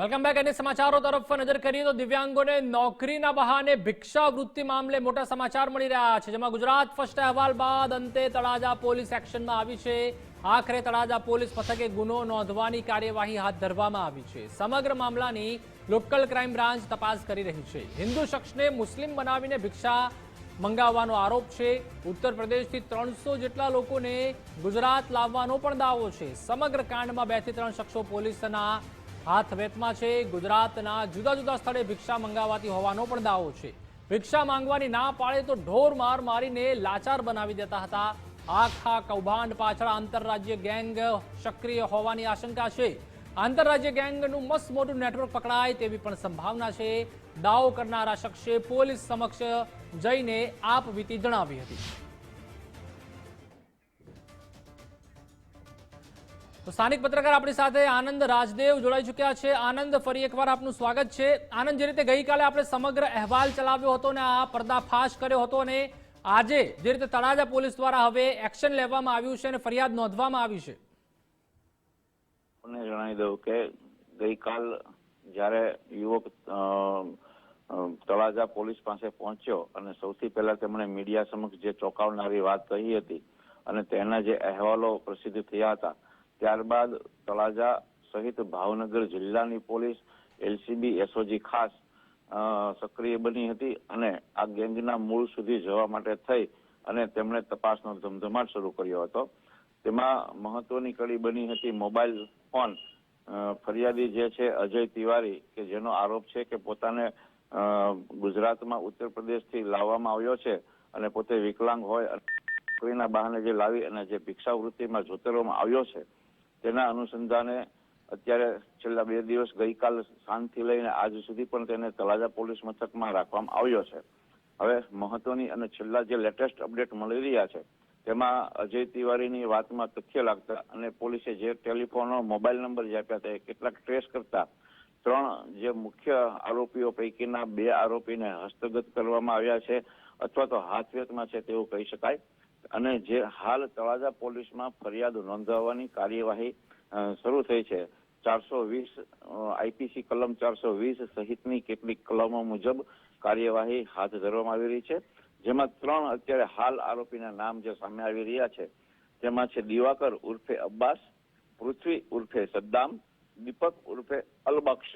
Welcome back અને સમાચારો તરફ નજર કરીએ તો દિવ્યાંગોને નોકરીના બહાને ભિક્ષાવૃત્તિ મામલે મોટા સમાચાર મળી રહ્યા છે, જેમાં ગુજરાત ફર્સ્ટ અહેવાલ બાદ અંતે તળાજા પોલીસ એક્શનમાં આવી છે. આખરે તળાજા પોલીસ મથકે ગુનો નોંધવાની કાર્યવાહી હાથ ધરવામાં આવી છે. સમગ્ર મામલાની લોકલ ક્રાઇમ બ્રાન્ચ તપાસ કરી રહી છે. હિન્દુ શખ્સને મુસ્લિમ બનાવીને ભિક્ષા મંગાવવાનો આરોપ છે. ઉત્તર પ્રદેશથી ત્રણસો જેટલા લોકોને ગુજરાત લાવવાનો પણ દાવો છે. સમગ્ર કાંડમાં બેથી ત્રણ શખ્સો પોલીસના હાથ વેતમાં છે. ગુજરાતના જુદા જુદા સ્થળે ભિક્ષા મંગાવાતી હોવાનો પણ દાવો છે. ભિક્ષા માંગવાની ના પાડે તો ઢોર માર મારીને લાચાર બનાવી દેતા હતા. આખા કૌભાંડ પાછળ આંતરરાજ્ય ગેંગ સક્રિય હોવાની આશંકા છે. આંતરરાજ્ય ગેંગનું મસ્ત મોટું નેટવર્ક પકડાય તેવી પણ સંભાવના છે. દાવો કરનારા શખ્સે પોલીસ સમક્ષ જઈને આપવીતી જણાવી હતી. તો સ્થાનિક પત્રકાર આપણી સાથે આનંદ રાજદેવ જોડાઈ ચૂક્યા છે. આનંદ, ફરી એકવાર આપનું સ્વાગત છે. આનંદ, જે રીતે ગઈકાલે આપણે સમગ્ર અહેવાલ ચલાવ્યો હતો ને આ પર્દાફાશ કર્યો હતો અને આજે જે રીતે તળાજા પોલીસ દ્વારા હવે એક્શન લેવામાં આવ્યું છે અને ફરિયાદ નોંધવામાં આવી છે. જણાવી દઉં કે ગઈકાલ જ્યારે યુવક તળાજા પોલીસ પાસે પહોંચ્યો અને સૌથી પહેલા તેમણે મીડિયા સમક્ષ જે ચોંકાવનારી વાત કહી હતી અને તેના જે અહેવાલો પ્રસિદ્ધ થયા હતા ત્યારબાદ તળાજા સહિત ભાવનગર જિલ્લાની પોલીસ, એલસીબી, એસઓજી ખાસ સક્રિય બની હતી અને આ ગેંગના મૂળ સુધી જવા માટે થઈ અને તેમણે તપાસનો ધમધમાટ શરૂ કર્યો હતો. તેમાં મહત્વની કડી બની હતી મોબાઈલ ફોન. ફરિયાદી જે છે અજય તિવારી, કે જેનો આરોપ છે કે પોતાને ગુજરાતમાં ઉત્તર પ્રદેશથી લાવવામાં આવ્યો છે અને પોતે વિકલાંગ હોય નોકરીના બહાને જે લાવી અને જે ભિક્ષાવૃત્તિમાં જોતરવામાં આવ્યો છે. તેના અનુસંધાને અત્યારે છેલ્લા બે દિવસ ગઈકાલ સાંજથી લઈને આજ સુધી પણ તેને તળાજા પોલીસ મથકમાં રાખવામાં આવ્યો છે. હવે મહત્વની અને છેલ્લા જે લેટેસ્ટ અપડેટ મળી રહ્યા છે, તેમાં અજય તિવારીની વાતમાં તથ્ય લાગતા અને પોલીસે જે ટેલિફોનનો મોબાઈલ નંબર જે આપ્યા હતા, એ કેટલાક ટ્રેસ કરતા ત્રણ જે મુખ્ય આરોપીઓ પૈકીના બે આરોપીને હસ્તગત કરવામાં આવ્યા છે, અથવા તો હાથવેતમાં છે તેવું કહી શકાય. અને જે હાલ તળાજા પોલીસમાં ફરિયાદ નોંધાવવાની કાર્યવાહી શરૂ થઈ છે. ચારસો વીસ આઈપીસી કલમ ચારસો વીસ સહિતની કેટલીક કલમો મુજબ કાર્યવાહી હાથ ધરવામાં આવી રહી છે. જેમાં ત્રણ અત્યારે હાલ આરોપીના નામ જે સામે આવી રહ્યા છે, તેમાં છે દિવાકર ઉર્ફે અબ્બાસ, પૃથ્વી ઉર્ફે સદ્દામ, દીપક ઉર્ફે અલબક્ષ.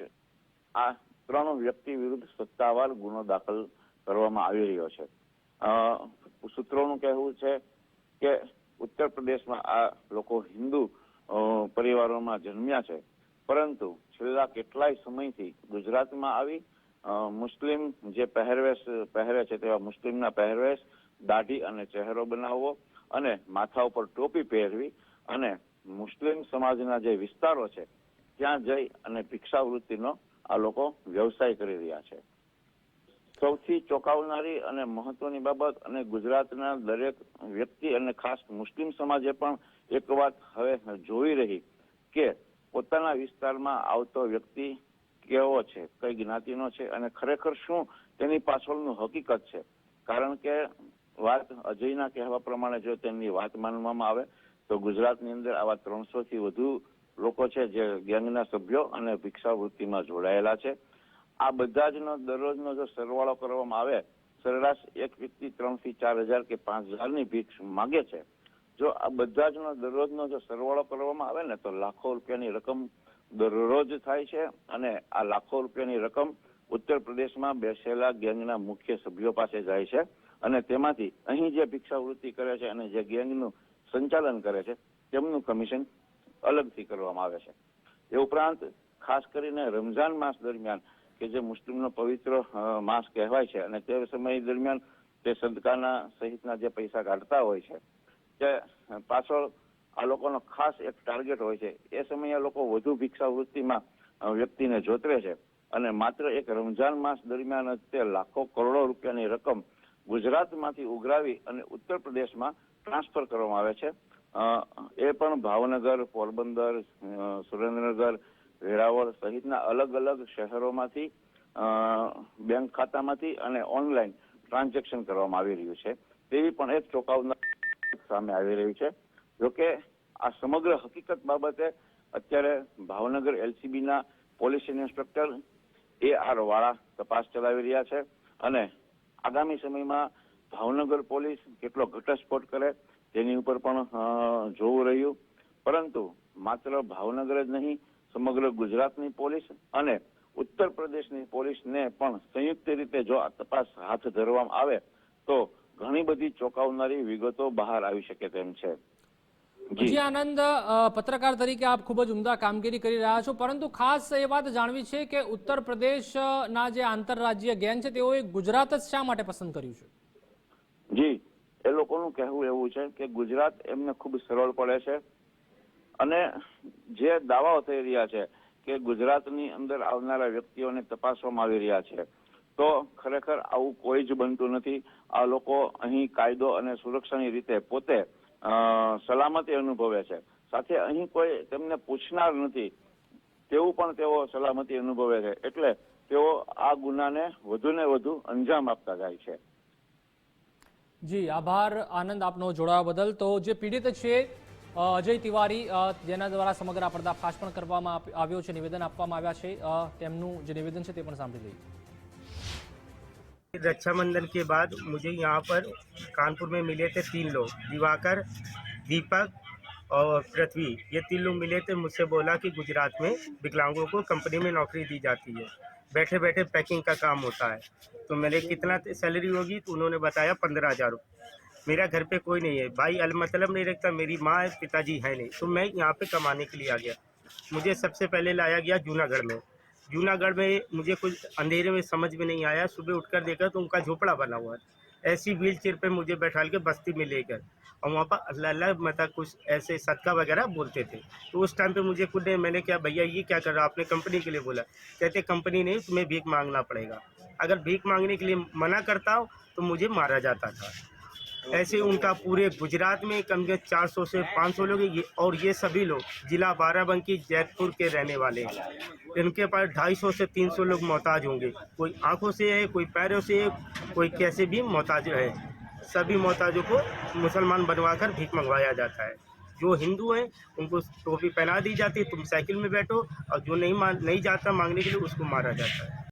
આ ત્રણ વ્યક્તિ વિરુદ્ધ સત્તાવાર ગુનો દાખલ કરવામાં આવી રહ્યો છે. સૂત્રોનું કહેવું છે કે ઉત્તર પ્રદેશમાં આ લોકો હિન્દુ પરિવારોમાં જન્મ્યા છે. પરંતુ છેલ્લા કેટલાય સમયથી ગુજરાતમાં આવી મુસ્લિમ જે પહેરવેશ, પહેરે છે તેવા મુસ્લિમના પહેરવેશ દાઢી અને ચહેરો બનાવવો અને માથા ઉપર ટોપી પહેરવી અને મુસ્લિમ સમાજના જે વિસ્તારો છે, ત્યાં જઈ અને ભિક્ષાવૃત્તિનો આ લોકો વ્યવસાય કરી રહ્યા છે. સૌથી ચોંકાવનારી અને મહત્વની બાબત અને ગુજરાતના દરેક વ્યક્તિ અને ખાસ મુસ્લિમ સમાજે પણ એક વાત હવે જોઈ રહી કે પોતાના વિસ્તારમાં આવતો વ્યક્તિ કેવો છે, કઈ જ્ઞાતિનો છે અને ખરેખર શું તેની પાછળનું હકીકત છે. કારણ કે વાત અજયના કહેવા પ્રમાણે જો તેમની વાત માનવામાં આવે, તો ગુજરાતની અંદર આવા ત્રણસો થી વધુ લોકો છે જે ગેંગના સભ્યો અને ભિક્ષાવૃત્તિમાં જોડાયેલા છે. આ બધા જ નો દરરોજનો જો સરવાળો કરવામાં આવે, સરેરાશ એક વ્યક્તિ ત્રણથી ચાર હજાર કે પાંચ હજારની ભીખ માગે છે, જો આ બધા જ નો દરરોજનો જો સરવાળો કરવામાં આવે ને, તો લાખો રૂપિયાની રકમ દરરોજ થાય છે અને આ લાખો રૂપિયાની રકમ ઉત્તર પ્રદેશમાં બેસેલા ગેંગના મુખ્ય સભ્યો પાસે જાય છે અને તેમાંથી અહીં જે ભિક્ષાવૃત્તિ કરે છે અને જે ગેંગનું સંચાલન કરે છે, તેમનું કમિશન અલગથી કરવામાં આવે છે. એ ઉપરાંત ખાસ કરીને રમઝાન માસ દરમિયાન કે જે મુસ્લિમનો પવિત્ર માસ કહેવાય છે અને તે સમય દરમિયાન તે સદકાના સહિતના જે પૈસા કાઢતા હોય છે, તે પાછળ આ લોકોનો ખાસ એક ટાર્ગેટ હોય છે. એ સમયે લોકો વધુ ભિક્ષાવૃત્તિમાં વ્યક્તિને જોતરે છે અને માત્ર એક રમઝાન માસ દરમિયાન તે લાખો કરોડો રૂપિયાની રકમ ગુજરાતમાંથી ઉઘરાવી અને ઉત્તર પ્રદેશમાં ટ્રાન્સફર કરવામાં આવે છે. એ પણ ભાવનગર, પોરબંદર સુરેન્દ્રનગર વેરાવળ સહિતના અલગ અલગ શહેરોમાંથી બેંક ખાતામાંથી અને ઓનલાઈન ટ્રાન્ઝેક્શન કરવામાં આવી રહ્યું છે. તેવી પણ એક ચોંકાવનાર સામે આવી રહી છે. જોકે આ સમગ્ર હકીકત બાબતે અત્યારે Bhavnagar એલસીબીના police inspector A R Vala તપાસ ચલાવી રહ્યા છે અને આગામી સમયમાં ભાવનગર પોલીસ કેટલો ઘટસ્ફોટ કરે તેની ઉપર પણ જોવું રહ્યું. પરંતુ માત્ર ભાવનગર જ નહીં સમગ્ર ગુજરાતની પોલીસ અને ઉત્તર પ્રદેશની પોલીસને પણ સંયુક્ત રીતે જો આ તપાસ હાથ ધરવામાં આવે તો ઘણી બધી ચોંકાવનારી વિગતો બહાર આવી શકે તેમ છે. જી. આનંદ પત્રકાર તરીકે આપ ખૂબ જ ઉમદા કામગીરી કરી રહ્યા છો પરંતુ ખાસ એ વાત જાણવી છે કે ઉત્તર પ્રદેશના જે આંતરરાજ્ય ગેંગ છે તેઓએ ગુજરાત જ શા માટે પસંદ કર્યું છે? જી એ લોકોનું કહેવું એવું છે કે ગુજરાત એમને ખૂબ સરળ પડે છે. અને જે દાવાઓ થઈ રહ્યા છે કે ગુજરાતની અંદર આવનારા વ્યક્તિઓને તપાસવામાં આવી રહ્યા છે, તો ખરેખર આવું કોઈ જ બનતું નથી. આ લોકો અહીં કાયદો અને સુરક્ષાની રીતે પોતે સલામતી અનુભવે છે. સાથે અહીં કોઈ તેમને પૂછનાર નથી, તેવું પણ તેઓ સલામતી અનુભવે છે. એટલે તેઓ આ ગુનાને વધુ ને વધુ અંજામ આપતા જાય છે. જી, આભાર. આનંદ આપનો જોડાવા બદલ. તો જે પીડિત છે અજય તિવારી અ, જેના દ્વારા સમગ્ર આ પર્દાફાશ પણ કરવામાં આપ- આવ્યો છે નિવેદન આપવામાં આવ્યા છે અ, તેમનું જે નિવેદન છે તે પણ સાંભળી લઈએ रक्षाबंधन के बाद मुझे यहाँ पर कानपुर में मिले थे तीन लोग दिवाकर दीपक और पृथ्वी ये तीन लोग मिले थे मुझसे बोला कि गुजरात में विकलांगों को कंपनी में नौकरी दी जाती है बैठे बैठे पैकिंग का काम होता है तो मैंने कितना सैलरी होगी तो उन्होंने बताया पंद्रह हज़ार मेरा घर पे कोई नहीं है। भाई, अल मतलब नहीं रखता, मेरी माँ पिताजी है नहीं। तो मैं यहाँ पे कमाने के लिए आ गया। मुझे सबसे पहले लाया गया जूनागढ़ में। जूनागढ़ में मुझे कुछ अंधेरे में समझ में नहीं आया। सुबह उठकर देखा तो उनका झोपड़ा बना हुआ है। ऐसी व्हील चेयर पर मुझे बैठा के बस्ती में लेकर। और वहाँ पर अल्लाह अल्लाह मतलब कुछ ऐसे सदका वगैरह बोलते थे। तो उस टाइम पे मुझे खुद मैंने क्या, भैया, ये क्या कर रहा आपने कंपनी के लिए बोला। कहते कंपनी नहीं, तुम्हें भीख मांगना पड़ेगा। अगर भीख मांगने के लिए मना करता हो तो मुझे मारा जाता था। ऐसे उनका पूरे गुजरात में कम से कम 400 से 500 लोग और ये सभी लोग जिला बाराबंकी जैतपुर के रहने वाले हैं। इनके पास 250 से 300 लोग मोहताज होंगे। कोई आँखों से है, कोई पैरों से है, कोई कैसे भी मोहताज है। सभी मोहताजों को मुसलमान बनवाकर भीख मंगवाया जाता है। जो हिंदू हैं, उनको टोपी पहना दी जाती है, तुम साइकिल में बैठो और जो नहीं मान, नहीं जाता मांगने के लिए, उसको मारा जाता है।